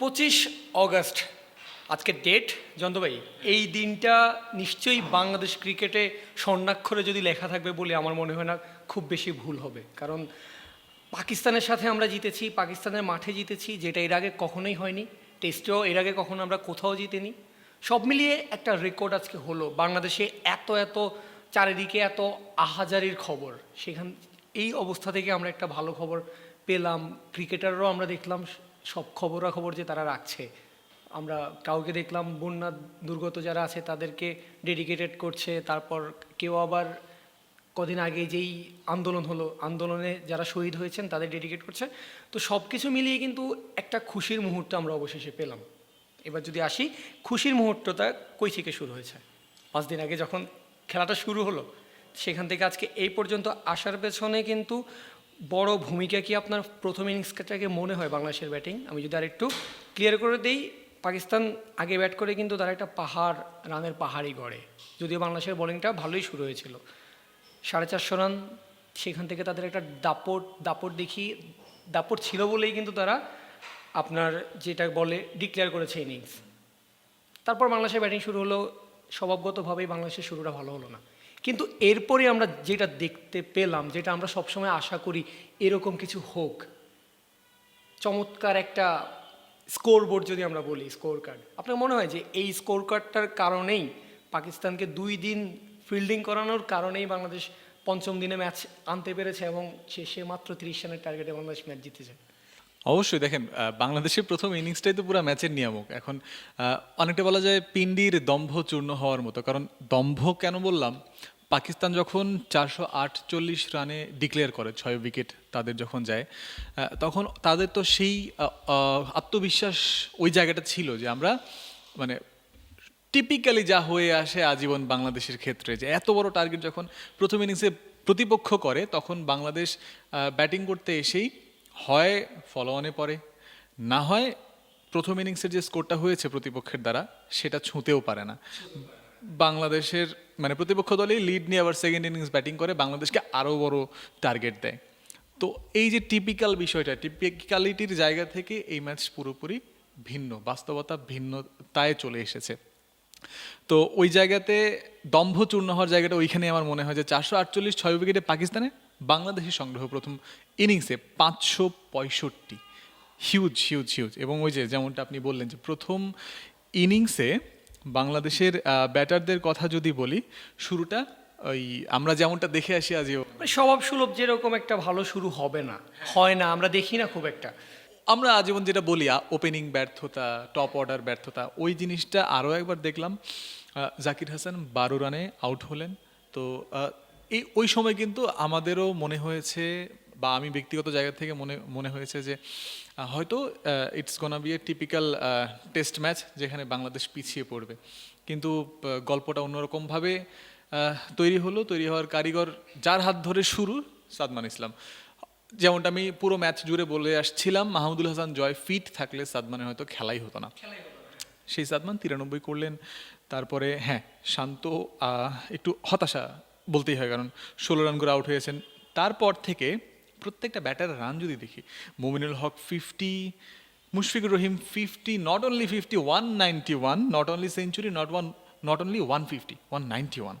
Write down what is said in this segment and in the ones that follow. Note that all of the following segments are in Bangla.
পঁচিশ অগস্ট আজকে ডেট জন্দভাই এই দিনটা নিশ্চয়ই বাংলাদেশ ক্রিকেটে স্বর্ণাক্ষরে যদি লেখা থাকবে বলে আমার মনে হয় না, খুব বেশি ভুল হবে। কারণ পাকিস্তানের সাথে আমরা জিতেছি, পাকিস্তানের মাঠে জিতেছি, যেটা এর আগে কখনোই হয়নি টেস্টেও এর আগে কখনো আমরা কোথাও জিতেনি। সব মিলিয়ে একটা রেকর্ড আজকে হলো, বাংলাদেশে এত এত চারিদিকে এত আহাজারির খবর। সেখান, এই অবস্থা থেকে আমরা একটা ভালো খবর পেলাম ক্রিকেটাররাও আমরা দেখলাম সব খবরাখবর যে তারা রাখছে। আমরা কাউকে দেখলাম, বন্যা দুর্গত যারা আছে তাদেরকে ডেডিকেটেড করছে। তারপর কেউ আবার কদিন আগে যেই আন্দোলন হলো, আন্দোলনে যারা শহীদ হয়েছেন তাদের ডেডিকেট করছে। তো সব কিছু মিলিয়ে কিন্তু একটা খুশির মুহূর্ত আমরা অবশেষে পেলাম। এবার যদি আসি, খুশির মুহূর্তটা কই থেকে শুরু হয়েছে? পাঁচ দিন আগে যখন খেলাটা শুরু হলো, সেখান থেকে আজকে এই পর্যন্ত আসার পেছনে কিন্তু বড় ভূমিকা কি আপনার প্রথম ইনিংসটাকে মনে হয় বাংলাদেশের ব্যাটিং? আমি যদি আরেকটু ক্লিয়ার করে দিই, পাকিস্তান আগে ব্যাট করে কিন্তু তারা একটা পাহাড়, রানের পাহাড়ই গড়ে। যদিও বাংলাদেশের বোলিংটা ভালোই শুরু হয়েছিল। সাড়ে চারশো রান, সেখান থেকে তাদের একটা দাপট দাপট দেখি, দাপট ছিল বলেই কিন্তু তারা আপনার যেটা বলে ডিক্লেয়ার করেছে ইনিংস তারপর বাংলাদেশের ব্যাটিং শুরু হলো, স্বভাবগতভাবেই বাংলাদেশের শুরুটা ভালো হলো না। কিন্তু এরপরে আমরা যেটা দেখতে পেলাম, যেটা আমরা সবসময় আশা করি এরকম কিছু হোক, চমৎকার একটা স্কোর বোর্ড যদি আমরা বলি স্কোর কার্ড আপনার মনে হয় যে এই স্কোর কার্ডটার কারণেই পাকিস্তানকে দুই দিন ফিল্ডিং করানোর কারণেই বাংলাদেশ পঞ্চম দিনে ম্যাচ আনতে পেরেছে এবং শেষে মাত্র তিরিশ রানের টার্গেটে বাংলাদেশ ম্যাচ জিতেছে? অবশ্যই দেখেন বাংলাদেশের প্রথম ইনিংসটাই তো পুরো ম্যাচের নিয়ামক। এখন অনেকটা বলা যায় পিন্ডির দম্ভ চূর্ণ হওয়ার মতো। কারণ দম্ভ কেন বললাম? পাকিস্তান যখন চারশো আটচল্লিশ রানে ডিক্লেয়ার করে, ছয় উইকেট তাদের যখন যায় তখন তাদের তো সেই আত্মবিশ্বাস ওই জায়গাটা ছিল যে আমরা মানে টিপিক্যালি যা হয়ে আসে আজীবন বাংলাদেশের ক্ষেত্রে। যে এত বড় টার্গেট যখন প্রথম ইনিংসে প্রতিপক্ষ করে, তখন বাংলাদেশ ব্যাটিং করতে এসেই হয় ফলো অনে পড়ে। না হয় প্রথম ইনিংসের যে স্কোরটা হয়েছে প্রতিপক্ষের দ্বারা, সেটা ছুঁতেও পারে না। বাংলাদেশের মানে প্রতিপক্ষ দলেই লিড নিয়ে আবার সেকেন্ড ইনিংস ব্যাটিং করে, বাংলাদেশকে আরও বড় টার্গেট দেয়। তো এই যে টিপিক্যাল বিষয়টা টিপিক্যালিটির জায়গা থেকে এই ম্যাচ পুরোপুরি ভিন্ন, বাস্তবতা ভিন্নতায় চলে এসেছে। তো ওই জায়গাতে দম্ভ চূর্ণ হওয়ার জায়গাটা ওইখানে আমার মনে হয় যে চারশো আটচল্লিশ ছয় উইকেটে পাকিস্তানে বাংলাদেশের সংগ্রহ প্রথম ইনিংসে পাঁচশো পঁয়ষট্টি। হিউজ হিউজ হিউজ এবং ওই যে যেমনটা আপনি বললেন যে প্রথম ইনিংসে বাংলাদেশের ব্যাটারদের কথা যদি বলি শুরুটা ওই আমরা যেমনটা দেখে আসি আজও মানে স্বভাব সুলভ যেরকম একটা ভালো শুরু হবে না হয় না আমরা দেখি না খুব একটা। আমরা আজীবন যেটা বলি ওপেনিং ব্যর্থতা টপ অর্ডার ব্যর্থতা ওই জিনিসটা আরও একবার দেখলাম। জাকির হাসান বারো রানে আউট হলেন। তো এই ওই সময় কিন্তু আমাদেরও মনে হয়েছে বা আমি ব্যক্তিগত জায়গা থেকে মনে মনে হয়েছে যে হয়তো it's gonna be a typical test match যেখানে বাংলাদেশ পিছিয়ে পড়বে। কিন্তু গল্পটা অন্যরকমভাবে তৈরি হলো। তৈরি হওয়ার কারিগর যার হাত ধরে শুরু সাদমান ইসলাম। যেমনটা আমি পুরো ম্যাচ জুড়ে বলে আসছিলাম মাহমুদুল হাসান জয় ফিট থাকলে সাদমানের হয়তো খেলাই হতো না। সেই সাদমান তিরানব্বই করলেন তারপরে হ্যাঁ শান্ত একটু হতাশা বলতেই হয়, কারণ ষোলো রান করে আউট হয়েছেন। তারপর থেকে প্রত্যেকটা ব্যাটার রান যদি দেখি, Mominul Haque fifty Mushfiqur Rahim fifty not only fifty one ninety one not only century not one not only one fifty one ninety one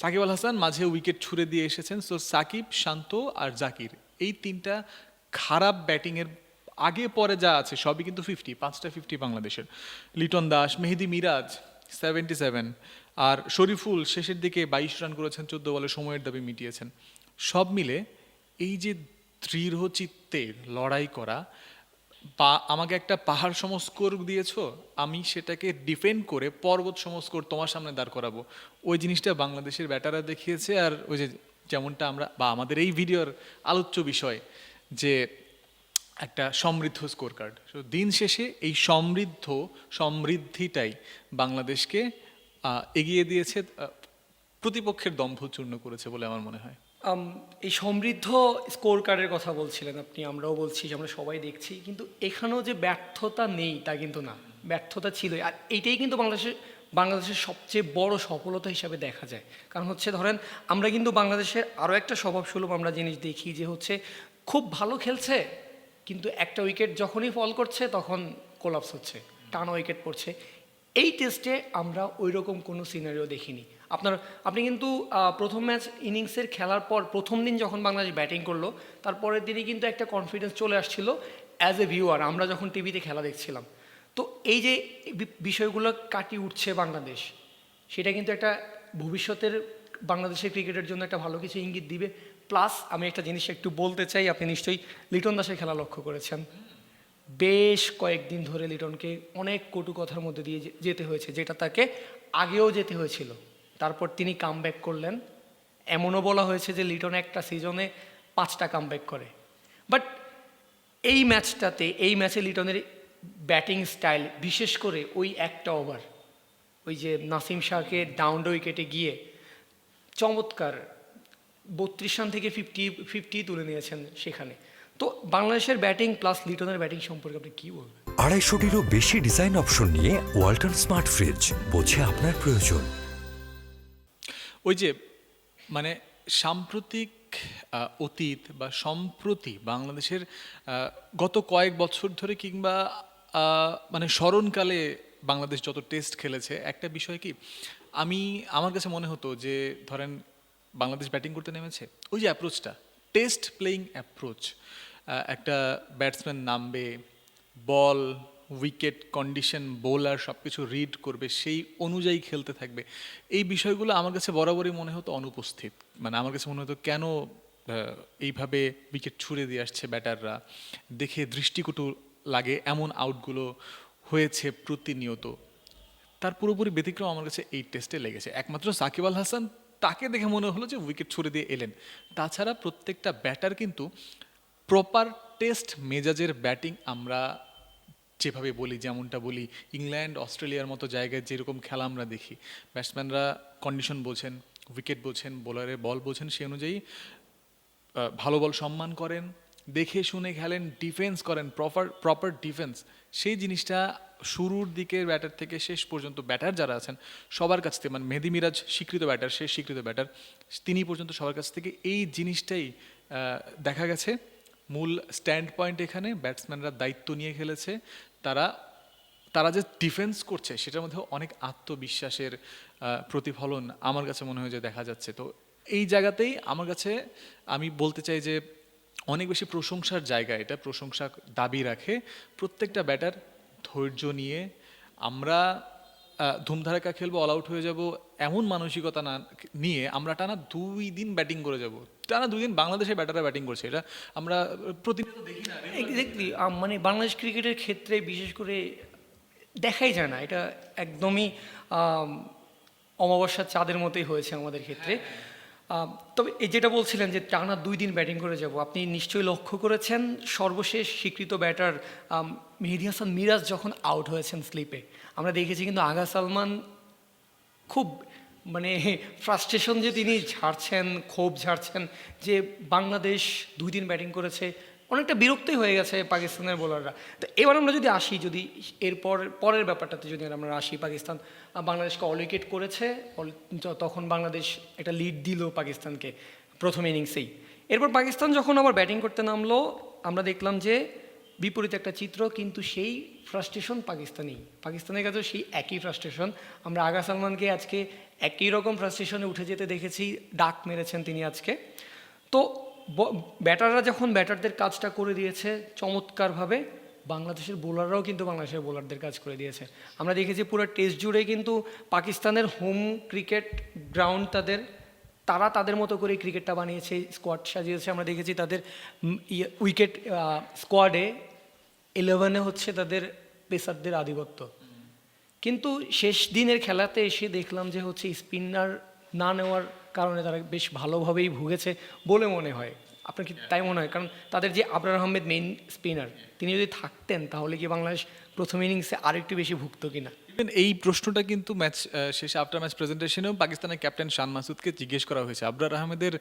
Shakib Al Hasan মাঝে উইকেট ছুড়ে দিয়ে এসেছেন। সো সাকিব, শান্ত আর জাকির, এই তিনটা খারাপ ব্যাটিংয়ের আগে পরে যা আছে, সবই কিন্তু ফিফটি পাঁচটা ফিফটি বাংলাদেশের। লিটন দাস, মেহেদি মিরাজ সেভেন্টি সেভেন আর শরীফুল শেষের দিকে বাইশ রান করেছেন, চোদ্দ বলে সময়ের দাবি মিটিয়েছেন। সব মিলে এই যে দৃঢ় চিত্তে লড়াই করা বা আমাকে একটা পাহাড় সম স্কোর দিয়েছ, আমি সেটাকে ডিফেন্ড করে পর্বত সম স্কোর তোমার সামনে দাঁড় করাবো। ওই জিনিসটা বাংলাদেশের ব্যাটাররা দেখিয়েছে আর ওই যে যেমনটা আমরা, বা আমাদের এই ভিডিওর আলোচ্য বিষয় যে একটা সমৃদ্ধ স্কোর কার্ড দিন শেষে এই সমৃদ্ধ, সমৃদ্ধিটাই বাংলাদেশকে এগিয়ে দিয়েছে প্রতিপক্ষের দম্ভ চূর্ণ করেছে বলে আমার মনে হয়। এই সমৃদ্ধ স্কোর কার্ডের কথা বলছিলেন আপনি, আমরাও বলছি আমরা সবাই দেখছি, কিন্তু এখানেও যে ব্যর্থতা নেই তা কিন্তু না। ব্যর্থতা ছিলই। আর এইটাই কিন্তু বাংলাদেশের বাংলাদেশের সবচেয়ে বড় সফলতা হিসাবে দেখা যায়। কারণ হচ্ছে, ধরেন, আমরা কিন্তু বাংলাদেশের আরও একটা স্বভাবসুলভ আমরা জিনিস দেখি যে হচ্ছে, খুব ভালো খেলছে, কিন্তু একটা উইকেট যখনই ফল করছে, তখন কোলাপস হচ্ছে, টানা উইকেট পড়ছে। এই টেস্টে আমরা ওই রকম কোনো সিনারিও দেখিনি। আপনার, আপনি কিন্তু প্রথম ম্যাচ ইনিংসের খেলার পর, প্রথম দিন যখন বাংলাদেশ ব্যাটিং করল, তারপরের দিনই কিন্তু একটা কনফিডেন্স চলে আসছিল অ্যাজ এ ভিউয়ার আমরা যখন টিভিতে খেলা দেখছিলাম। তো এই যে বিষয়গুলো কাটিয়ে উঠছে বাংলাদেশ, সেটা কিন্তু একটা ভবিষ্যতের বাংলাদেশের ক্রিকেটের জন্য একটা ভালো কিছু ইঙ্গিত দিবে। প্লাস আমি একটা জিনিস একটু বলতে চাই, আপনি নিশ্চয়ই লিটন দাসের খেলা লক্ষ্য করেছেন। বেশ কয়েকদিন ধরে লিটনকে অনেক কটু কথার মধ্যে দিয়ে যেতে হয়েছে, যেটা তাকে আগেও যেতে হয়েছিল। তারপর তিনি কামব্যাক করলেন। এমনও বলা হয়েছে যে লিটন একটা সিজনে পাঁচটা কামব্যাক করে। বাট এই ম্যাচটাতে এই ম্যাচে লিটনের ব্যাটিং স্টাইল বিশেষ করে ওই একটা ওভার ওই যে নাসিম শাহকে ডাউন উইকেটে গিয়ে চমৎকার বত্রিশ রান থেকে ফিফটি ফিফটি তুলে নিয়েছেন সেখানে। তো বাংলাদেশের ব্যাটিং প্লাস লিটনের ব্যাটিং সম্পর্কে আপনি কী বলবেন? আড়াইশোটিরও বেশি ডিজাইন অপশন নিয়ে ওয়ালটন স্মার্ট ফ্রিজ বোঝে আপনার প্রয়োজন। ওই যে মানে সাম্প্রতিক অতীত বা সম্প্রতি বাংলাদেশের গত কয়েক বছর ধরে কিংবা মানে স্মরণকালে বাংলাদেশ যত টেস্ট খেলেছে একটা বিষয় কি আমি আমার কাছে মনে হতো যে ধরেন বাংলাদেশ ব্যাটিং করতে নেমেছে ওই যে অ্যাপ্রোচটা টেস্ট প্লেয়িং অ্যাপ্রোচ একটা ব্যাটসম্যান নামবে বল উইকেট কন্ডিশন বোলার সব কিছু রিড করবে, সেই অনুযায়ী খেলতে থাকবে। এই বিষয়গুলো আমার কাছে বরাবরই মনে হতো অনুপস্থিত। মানে আমার কাছে মনে হতো কেন এইভাবে উইকেট ছুড়ে দিয়ে আসছে ব্যাটাররা। দেখে দৃষ্টিকটু লাগে এমন আউটগুলো হয়েছে প্রতিনিয়ত। তার পুরোপুরি ব্যতিক্রম আমার কাছে এই টেস্টে লেগেছে। একমাত্র সাকিব আল হাসান তাকে দেখে মনে হলো যে উইকেট ছুড়ে দিয়ে এলেন। তাছাড়া প্রত্যেকটা ব্যাটার কিন্তু প্রপার টেস্ট মেজাজের ব্যাটিং আমরা যেভাবে বলি, যেমনটা বলি ইংল্যান্ড অস্ট্রেলিয়ার মতো জায়গায় যেরকম খেলা আমরা দেখি ব্যাটসম্যানরা কন্ডিশন বোঝেন উইকেট বোঝেন বোলারের বল বোঝেন, সেই অনুযায়ী ভালো বল সম্মান করেন, দেখে শুনে খেলেন ডিফেন্স করেন প্রপার প্রপার ডিফেন্স সেই জিনিসটা শুরুর দিকের ব্যাটার থেকে শেষ পর্যন্ত ব্যাটার যারা আছেন, সবার কাছ থেকে মানে মেহেদি মিরাজ স্বীকৃত ব্যাটার সে স্বীকৃত ব্যাটার তিনি পর্যন্ত সবার কাছ থেকে এই জিনিসটাই দেখা গেছে। মূল স্ট্যান্ড পয়েন্ট এখানে ব্যাটসম্যানরা দায়িত্ব নিয়ে খেলেছে। তারা তারা যে ডিফেন্স করছে, সেটার মধ্যে অনেক আত্মবিশ্বাসের প্রতিফলন আমার কাছে মনে হয় যে দেখা যাচ্ছে। তো এই জায়গাতেই আমার কাছে, আমি বলতে চাই যে অনেক বেশি প্রশংসার জায়গা এটা। প্রশংসা দাবি রাখে প্রত্যেকটা ব্যাটার ধৈর্য নিয়ে। আমরা ধুমধারাকা খেলব অল আউট হয়ে যাব, এমন মানসিকতা না, নিয়ে আমরা টানা দুই দিন ব্যাটিং করে যাব। টানা দুই দিন বাংলাদেশের ব্যাটাররা ব্যাটিং করছে। এটা আমরা প্রতিনিয়ত দেখি না। এক্স্যাক্টলি মানে বাংলাদেশ ক্রিকেটের ক্ষেত্রে বিশেষ করে দেখাই যায় না। এটা একদমই অমাবস্যার চাঁদের মতোই হয়েছে আমাদের ক্ষেত্রে। তবে এই যেটা বলছিলেন যে টানা দুই দিন ব্যাটিং করে যাব আপনি নিশ্চয়ই লক্ষ্য করেছেন সর্বশেষ স্বীকৃত ব্যাটার মেহেদি হাসান মিরাজ যখন আউট হয়েছেন স্লিপে আমরা দেখেছি কিন্তু আগা সালমান খুব মানে ফ্রাস্ট্রেশন যে তিনি ঝাড়ছেন, ক্ষোভ ঝাড়ছেন, যে বাংলাদেশ দুই দিন ব্যাটিং করেছে, অনেকটা বিরক্তই হয়ে গেছে পাকিস্তানের বোলাররা তো এবার আমরা যদি আসি, যদি এরপর, পরের ব্যাপারটাতে যদি আমরা আসি, পাকিস্তান বাংলাদেশকে অল উইকেট করেছে তখন বাংলাদেশ একটা লিড দিল পাকিস্তানকে প্রথম ইনিংসেই এরপর পাকিস্তান যখন আবার ব্যাটিং করতে নামলো, আমরা দেখলাম যে বিপরীত একটা চিত্র, কিন্তু সেই ফ্রাস্ট্রেশন পাকিস্তানি। পাকিস্তানের কাছেও সেই একই ফ্রাস্ট্রেশন আমরা আগা সালমানকে আজকে একই রকম ফ্রাস্ট্রেশনে উঠে যেতে দেখেছি, ডাক মেরেছেন তিনি আজকে। তো ব্যাটাররা যখন ব্যাটারদের কাজটা করে দিয়েছে চমৎকারভাবে, বাংলাদেশের বোলাররাও কিন্তু বাংলাদেশের বোলারদের কাজ করে দিয়েছে। আমরা দেখেছি পুরো টেস্ট জুড়ে কিন্তু পাকিস্তানের হোম ক্রিকেট গ্রাউন্ড তাদের তারা তাদের মতো করে ক্রিকেটটা বানিয়েছে স্কোয়াড সাজিয়েছে। আমরা দেখেছি তাদের উইকেট স্কোয়াডে ইলেভেনে হচ্ছে তাদের পেসারদের আধিপত্য। কিন্তু শেষ দিনের খেলাতে এসে দেখলাম যে হচ্ছে স্পিনার না নেওয়ার কারণে তারা বেশ ভালোভাবেই ভুগেছে বলে মনে হয়। আপনার কি তাই মনে হয়? কারণ তাদের যে আবরার আহমেদ মেইন স্পিনার তিনি যদি থাকতেন তাহলে কি বাংলাদেশ প্রথম ইনিংসে আরেকটু বেশি ভুগতো কিনা? Even এই প্রশ্নটা কিন্তু ম্যাচ শেষে আফটার ম্যাচ প্রেজেন্টেশনেও পাকিস্তানের ক্যাপ্টেন শান মাসুদকে জিজ্ঞেস করা হয়েছে। আবরার আহমেদের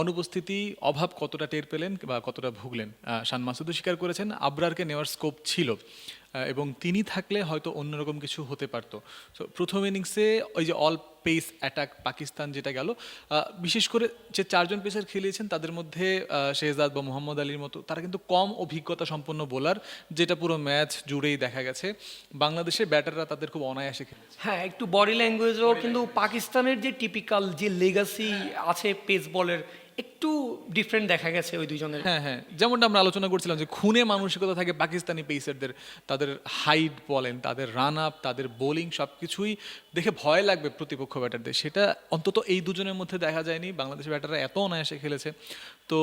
অনুপস্থিতি, অভাব কতটা টের পেলেন বা কতটা ভুগলেন? শান মাসুদও স্বীকার করেছেন, আবরারকে নেওয়ার স্কোপ ছিল। এবং তিনি থাকলে হয়তো অন্যরকম কিছু হতে পারতো। সো প্রথম ইনিংসে ওই যে অল পেস অ্যাটাক পাকিস্তান যেটা গেল বিশেষ করে যে চারজন পেসার খেলিয়েছেন তাদের মধ্যে শেহজাদ বা মোহাম্মদ আলীর মতো তারা কিন্তু কম অভিজ্ঞতা সম্পন্ন বোলার যেটা পুরো ম্যাচ জুড়েই দেখা গেছে। বাংলাদেশের ব্যাটাররা তাদের খুব অনায়াসে খেলেছে। হ্যাঁ একটু বডি ল্যাঙ্গুয়েজও কিন্তু পাকিস্তানের যে টিপিক্যাল যে লেগাসি আছে পেস বলের একটু ডিফারেন্ট দেখা গেছে ওই দুজনের হ্যাঁ হ্যাঁ। যেমনটা আমরা আলোচনা করছিলাম যে খুনে মানসিকতা থাকে পাকিস্তানি পেসারদের তাদের হাইট বলেন, তাদের রান আপ তাদের বোলিং সব কিছুই দেখে ভয় লাগবে প্রতিপক্ষ ব্যাটারদের। সেটা অন্তত এই দুজনের মধ্যে দেখা যায়নি। বাংলাদেশের ব্যাটাররা এত অনায়াসে খেলেছে। তো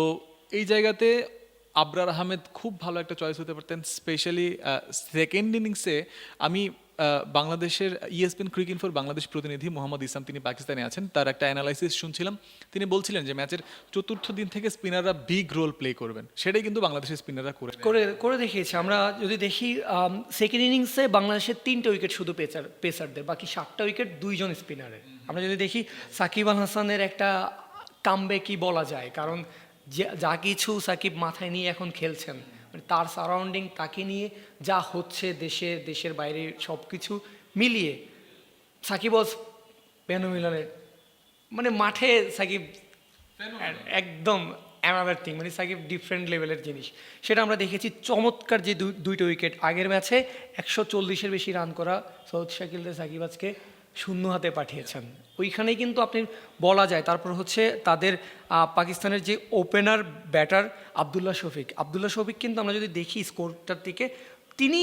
এই জায়গাতে আবরার আহমেদ খুব ভালো একটা চয়েস হতে পারতেন। স্পেশালি সেকেন্ড ইনিংসে আমি বাংলাদেশের ইএসপিএন ক্রিক ইনফোর বাংলাদেশ প্রতিনিধি মোহাম্মদ ইসলাম, তিনি পাকিস্তানে আছেন। তার একটা অ্যানালাইসিস শুনছিলাম। তিনি বলছিলেন যে ম্যাচের চতুর্থ দিন থেকে স্পিনাররা বিগ রোল প্লে করবেন। সেটাই কিন্তু বাংলাদেশের স্পিনাররা করে করে করে দেখিয়েছে। আমরা যদি দেখি সেকেন্ড ইনিংসে বাংলাদেশের তিনটে উইকেট শুধু পেসার পেসারদের বাকি সাতটা উইকেট দুইজন স্পিনারের আমরা যদি দেখি, সাকিব আল হাসানের একটা কামবে কি বলা যায়। কারণ যে- কিছু সাকিব মাথায় নিয়ে এখন খেলছেন। তার সারাউন্ডিং তাকে নিয়ে যা হচ্ছে দেশে দেশের বাইরে সব কিছু মিলিয়ে সাকিব ওয়াজ মিলনের মানে মাঠে সাকিব একদম অ্যানাদার থিং মানে সাকিব ডিফারেন্ট লেভেলের জিনিস। সেটা আমরা দেখেছি চমৎকার যে দুই- দুইটা উইকেট আগের ম্যাচে একশো চল্লিশের বেশি রান করা সৌদ শাকিলদের সাকিব আজকে শূন্য হাতে পাঠিয়েছেন। ওইখানেই কিন্তু আপনি বলা যায়, তারপর হচ্ছে তাদের পাকিস্তানের যে ওপেনার ব্যাটার আবদুল্লাহ শফিক। আবদুল্লাহ শফিক কিন্তু আমরা যদি দেখি স্কোরটার দিকে, তিনি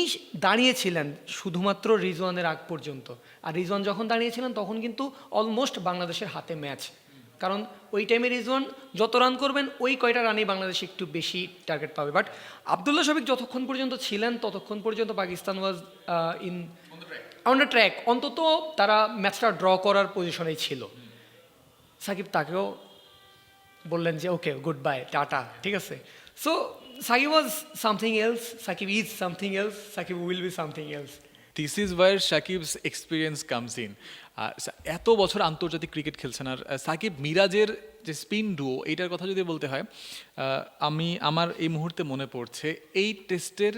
দাঁড়িয়েছিলেন শুধুমাত্র রিজওয়ানের আগ পর্যন্ত। আর রিজওয়ান যখন দাঁড়িয়েছিলেন, তখন কিন্তু অলমোস্ট বাংলাদেশের হাতে ম্যাচ কারণ ওই টাইমে রিজওয়ান যত রান করবেন, ওই কয়টা রানেই বাংলাদেশ একটু বেশি টার্গেট পাবে। বাট আবদুল্লাহ শফিক যতক্ষণ পর্যন্ত ছিলেন, ততক্ষণ পর্যন্ত Pakistan was in on the track অন্তত তারা ম্যাচটা ড্র করার পজিশনেই ছিল। সাকিব তাকেও বললেন যে ওকে গুড বাই টাটা ঠিক আছে। So Shakib was something else Shakib is something else Shakib will be something else this is war Shakib's experience comes in এত বছর আন্তর্জাতিক ক্রিকেট খেলছেন আর সাকিব মিরাজের যে স্পিন ডুও এইটার কথা যদি বলতে হয় আমি আমার এই মুহূর্তে মনে পড়ছে এই টেস্টের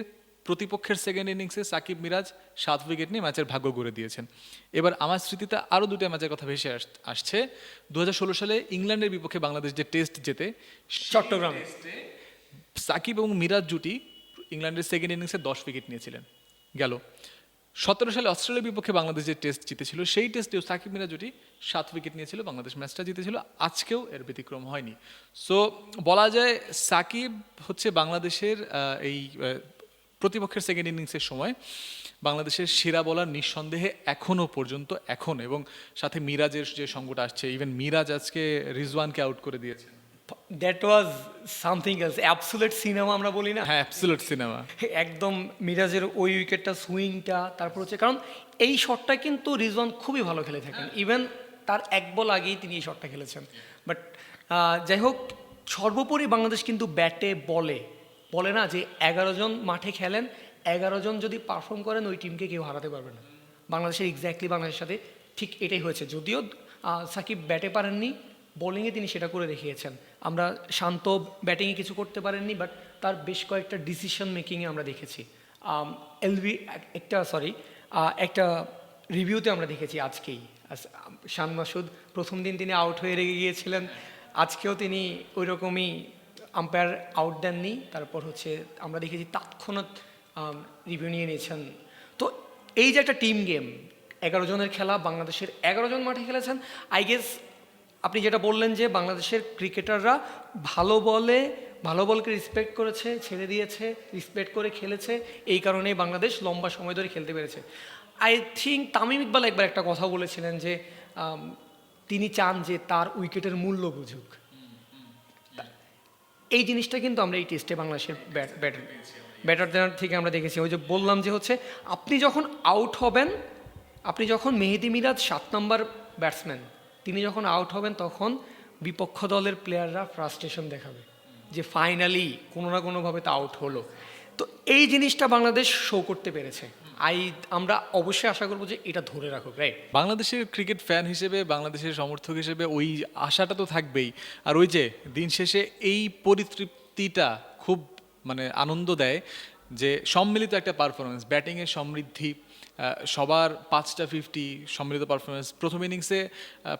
প্রতিপক্ষের সেকেন্ড ইনিংসে সাকিব মিরাজ সাত উইকেট নিয়ে ম্যাচের ভাগ্য করে দিয়েছেন। এবার আমার স্মৃতিতে আরও দুটো ম্যাচের কথা ভেসে আস- আসছে। দু হাজার ষোলো সালে ইংল্যান্ডের বিপক্ষে বাংলাদেশ যে টেস্ট জেতে চট্টগ্রামে সাকিব এবং মিরাজ জুটি ইংল্যান্ডের সেকেন্ড ইনিংসে দশ উইকেট নিয়েছিলেন। গেল। সতেরো সালে অস্ট্রেলিয়ার বিপক্ষে বাংলাদেশ যে টেস্ট জিতেছিল সেই টেস্টেও সাকিব মিরাজ জুটি সাত উইকেট নিয়েছিল বাংলাদেশ ম্যাচটা জিতেছিল। আজকেও এর ব্যতিক্রম হয়নি। সো বলা যায় সাকিব হচ্ছে বাংলাদেশের এই প্রতিপক্ষের সেকেন্ড ইনিংসের সময় বাংলাদেশের সেরা বলার নিঃসন্দেহে এখনও পর্যন্ত এখন এবং সাথে মিরাজের যে সঙ্গটা আসছে ইভেন মিরাজ আজকে রিজওয়ানকে আউট করে দিয়েছে। That was something else absolute cinema আমরা বলি না। হ্যাঁ অ্যাবসুলেট সিনেমা একদম মিরাজের ওই উইকেটটা সুইংটা তারপর হচ্ছে কারণ এই শটটা কিন্তু রিজওয়ান খুবই ভালো খেলে থাকেন। ইভেন তার এক বল আগেই তিনি এই শটটা খেলেছেন। বাট যাই হোক সর্বোপরি বাংলাদেশ কিন্তু ব্যাটে বলে বলে না যে এগারো জন মাঠে খেলেন, এগারো জন যদি পারফর্ম করেন, ওই টিমকে কেউ হারাতে পারবে না। বাংলাদেশের এক্স্যাক্টলি বাংলাদেশের সাথে ঠিক এটাই হয়েছে। যদিও সাকিব ব্যাটে পারেননি বোলিংয়ে তিনি সেটা করে দেখিয়েছেন। আমরা শান্ত ব্যাটিংয়ে কিছু করতে পারেননি বাট তার বেশ কয়েকটা ডিসিশন মেকিংয়ে আমরা দেখেছি। এলবি একটা সরি একটা রিভিউতে আমরা দেখেছি আজকেই। শান মাসুদ প্রথম দিন তিনি আউট হয়ে রেগে গিয়েছিলেন। আজকেও তিনি ওই রকমই আম্পায়ার আউট দেননি তারপর হচ্ছে আমরা দেখেছি তাৎক্ষণাৎ রিভিউ নিয়ে নিয়েছেন। তো এই যে একটা টিম গেম এগারো জনের খেলা, বাংলাদেশের এগারো জন মাঠে খেলেছেন আই গেস আপনি যেটা বললেন যে বাংলাদেশের ক্রিকেটাররা ভালো বলে, ভালো বলকে রেসপেক্ট করেছে, ছেড়ে দিয়েছে রেসপেক্ট করে খেলেছে, এই কারণেই বাংলাদেশ লম্বা সময় ধরে খেলতে পেরেছে। আই থিঙ্ক তামিম ইকবাল একবার একটা কথা বলেছিলেন যে তিনি চান যে তার উইকেটের মূল্য বুঝুক। এই জিনিসটা কিন্তু আমরা এই টেস্টে বাংলাদেশের ব্যাটার ব্যাটারদের থেকে আমরা দেখেছি। ওই যে বললাম যে হচ্ছে, আপনি যখন আউট হবেন, আপনি যখন মেহেদি মিরাজ সাত নম্বর ব্যাটসম্যান তিনি যখন আউট হবেন, তখন বিপক্ষ দলের প্লেয়াররা ফ্রাস্ট্রেশন দেখাবে যে ফাইনালি কোনো না কোনোভাবে তা আউট হলো। তো এই জিনিসটা বাংলাদেশ শো করতে পেরেছে। আই, আমরা অবশ্যই আশা করব যে এটা ধরে রাখুক রাইট বাংলাদেশের ক্রিকেট ফ্যান হিসেবে, বাংলাদেশের সমর্থক হিসেবে ওই আশাটা তো থাকবেই। আর ওই যে দিন শেষে এই পরিতৃপ্তিটা খুব মানে আনন্দ দেয় যে সম্মিলিত একটা পারফরমেন্স ব্যাটিংয়ের সমৃদ্ধি সবার পাঁচটা ফিফটি সম্মিলিত পারফরমেন্স প্রথম ইনিংসে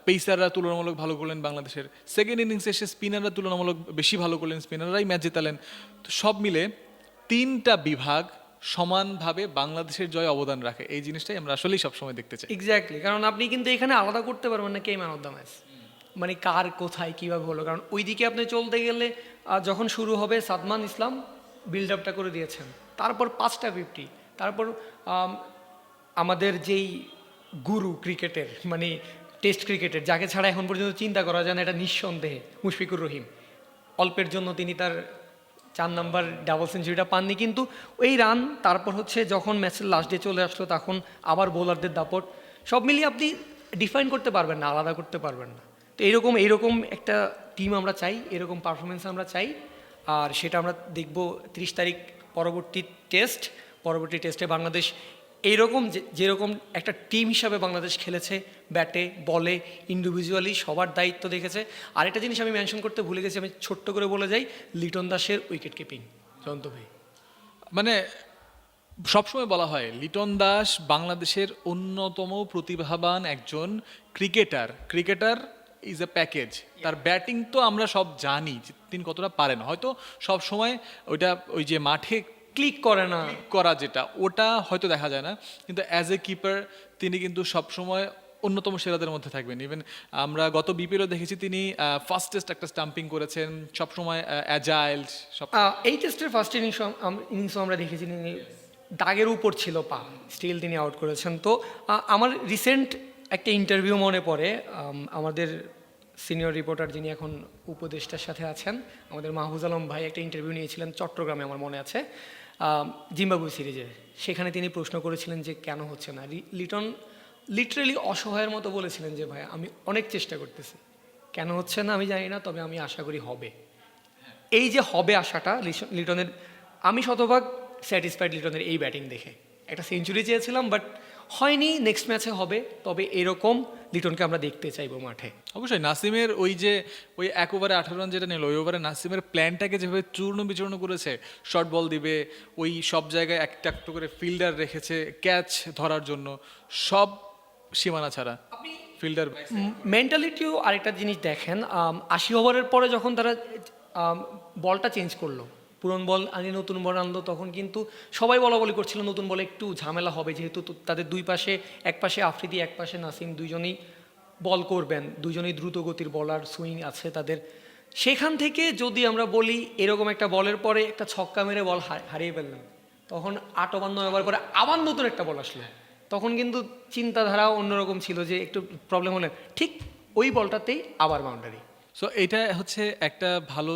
পেসাররা তুলনামূলক ভালো করলেন বাংলাদেশের। সেকেন্ড ইনিংসে এসে স্পিনাররা তুলনামূলক বেশি ভালো করলেন স্পিনাররাই ম্যাচ জেতালেন। তো সব মিলে তিনটা বিভাগ সমানভাবে বাংলাদেশের জয় অবদান রাখে। এই জিনিসটাই আমরা আসলেই সবসময় দেখতে চাই। এক্স্যাক্টলি কারণ আপনি কিন্তু এখানে আলাদা করতে পারবেন না কে ম্যান অফ দ্য ম্যাচ মানে কার কোথায় কীভাবে হলো, কারণ ওইদিকে আপনি চলতে গেলে যখন শুরু হবে সাদমান ইসলাম বিল্ড আপটা করে দিয়েছেন। তারপর পাঁচটা ফিফটি তারপর আমাদের যেই গুরু ক্রিকেটের মানে টেস্ট ক্রিকেটের, যাকে ছাড়া এখন পর্যন্ত চিন্তা করা যায় না, এটা নিঃসন্দেহে মুশফিকুর রহিম। অল্পের জন্য তিনি তার চার নাম্বার ডাবল সেঞ্চুরিটা পাননি। কিন্তু ওই রান তারপর হচ্ছে যখন ম্যাচের লাস্ট ডে চলে আসলো, তখন আবার বোলারদের দাপট। সব মিলিয়ে আপনি ডিফাইন করতে পারবেন না, আলাদা করতে পারবেন না। তো এইরকম এইরকম একটা টিম আমরা চাই, এরকম পারফরমেন্স আমরা চাই। আর সেটা আমরা দেখব তিরিশ তারিখ পরবর্তী টেস্ট পরবর্তী টেস্টে বাংলাদেশ এইরকম যে যেরকম একটা টিম হিসাবে বাংলাদেশ খেলেছে ব্যাটে বলে ইন্ডিভিজুয়ালি সবার দায়িত্ব দেখেছে। আরেকটা জিনিস আমি মেনশন করতে ভুলে গেছি আমি ছোট্ট করে বলে যাই লিটন দাসের উইকেট কিপিং জয়ন্ত ভাই। মানে সবসময় বলা হয় লিটন দাস বাংলাদেশের অন্যতম প্রতিভাবান একজন cricketer cricketer is a package তার ব্যাটিং তো আমরা সব জানি তিনি কতটা পারেন। হয়তো সব সময় ওইটা ওই যে মাঠে ক্লিক করে না। করা যেটা ওটা হয়তো দেখা যায় না কিন্তু অ্যাজ এ কিপার তিনি কিন্তু সবসময় অন্যতম সেরাদের মধ্যে থাকবেন। ইভেন আমরা গত বিপিএলও দেখেছি তিনি ফাস্টেস্ট একটা স্টাম্পিং করেছেন সবসময় অ্যাজাইল সব এই টেস্টের ফার্স্ট ইনিংস ইনিংসও আমরা দেখেছি তিনি দাগের উপর ছিল পা স্টিল তিনি আউট করেছেন। তো আমার রিসেন্ট একটা ইন্টারভিউ মনে পড়ে আমাদের সিনিয়র রিপোর্টার যিনি এখন উপদেষ্টার সাথে আছেন আমাদের মাহফুজ আলম ভাই একটা ইন্টারভিউ নিয়েছিলেন চট্টগ্রামে আমার মনে আছে। জিম্বাবু সিরিজে। সেখানে তিনি প্রশ্ন করেছিলেন যে কেন হচ্ছে না। লিটন লিটারেলি অসহায়ের মতো বলেছিলেন যে, ভাই, আমি অনেক চেষ্টা করতেছি। কেন হচ্ছে না আমি জানি না, তবে আমি আশা করি হবে। এই যে হবে আশাটা লিটনের আমি শতভাগ স্যাটিসফাইড লিটনের এই ব্যাটিং দেখে। একটা সেঞ্চুরি চেয়েছিলাম বাট হয়নি নেক্সট ম্যাচে হবে তবে এরকম লিটনকে আমরা দেখতে চাইব মাঠে। অবশ্যই নাসিমের ওই যে ওই এক ওভারে আঠারো রান যেটা নিল ওই ওভারে নাসিমের প্ল্যানটাকে যেভাবে চূর্ণ বিচূর্ণ করেছে শর্ট বল দিবে ওই সব জায়গায় একটা একটা করে ফিল্ডার রেখেছে ক্যাচ ধরার জন্য সব সীমানা ছাড়া ফিল্ডার মেন্টালিটিও আরেকটা জিনিস দেখেন আশি ওভারের পরে যখন তারা বলটা চেঞ্জ করল পুরন বল আনি নতুন বল আনলো, তখন কিন্তু সবাই বলা বলি করছিল নতুন বলে একটু ঝামেলা হবে, যেহেতু তাদের দুই পাশে, এক পাশে আফ্রিদি, এক পাশে নাসিম, দুইজনেই বল করবেন দুজনেই দ্রুত গতির বলার সুইং আছে তাদের। সেখান থেকে যদি আমরা বলি এরকম একটা বলের পরে একটা ছক্কা মেরে বল হারিয়ে ফেললাম, তখন আট ওভার নয় পরে আবার নতুন একটা বল আসলো। তখন কিন্তু চিন্তাধারা অন্যরকম ছিল যে একটু প্রবলেম হলে, ঠিক ওই বলটাতেই আবার বাউন্ডারি সো এটা হচ্ছে একটা ভালো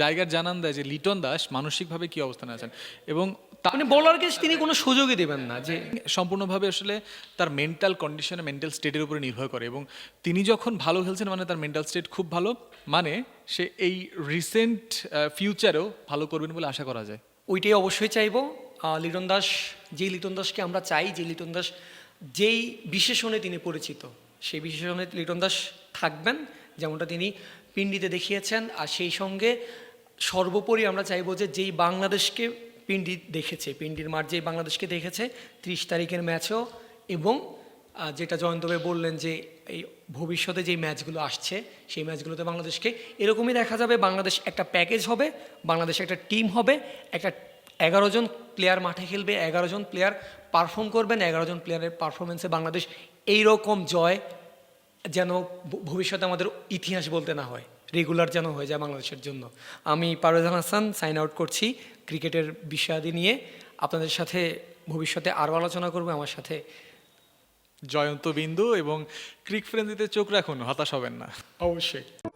জায়গার জানান দেয় যে লিটন দাস মানসিকভাবে কি অবস্থানে আছেন? এবং মানে বোলারকে তিনি কোনো সুযোগই দেবেন না যে সম্পূর্ণভাবে আসলে তার মেন্টাল কন্ডিশনে মেন্টাল স্টেটের উপরে নির্ভর করে এবং তিনি যখন ভালো খেলছেন মানে তার মেন্টাল স্টেট খুব ভালো মানে সে এই রিসেন্ট ফিউচারেও ভালো করবেন বলে আশা করা যায়। ওইটাই অবশ্যই চাইব। লিটন দাস যেই লিটন দাসকে আমরা চাই যে লিটন দাস যেই বিশেষণে তিনি পরিচিত সেই বিশেষণে লিটন দাস থাকবেন যেমনটা তিনি পিন্ডিতে দেখিয়েছেন, আর সেই সঙ্গে সর্বোপরি আমরা চাইব যে যেই বাংলাদেশকে পিন্ডি দেখেছে পিন্ডির মাঠ যেই বাংলাদেশকে দেখেছে, ত্রিশ তারিখের ম্যাচও এবং যেটা জয়ন্ত ভাই বললেন যে এই ভবিষ্যতে যেই ম্যাচগুলো আসছে, সেই ম্যাচগুলোতে বাংলাদেশকে, এরকমই দেখা যাবে বাংলাদেশ একটা প্যাকেজ হবে, বাংলাদেশ একটা টিম হবে, একটা এগারো জন প্লেয়ার মাঠে খেলবে, এগারো জন প্লেয়ার পারফর্ম করবেন, এগারো জন প্লেয়ারের পারফরমেন্সে বাংলাদেশ এইরকম জয় যেন ভবিষ্যতে আমাদের ইতিহাস বলতে না হয় রেগুলার যেন হয়ে যায় বাংলাদেশের জন্য। আমি পারভেজান হাসান সাইন আউট করছি ক্রিকেটের বিষয়াদি নিয়ে। আপনাদের সাথে ভবিষ্যতে আরও আলোচনা করব, আমার সাথে জয়ন্ত বিন্দু এবং ক্রিক ফ্রেন্দিতে চোখ রাখুন, হতাশ হবেন না। অবশ্যই।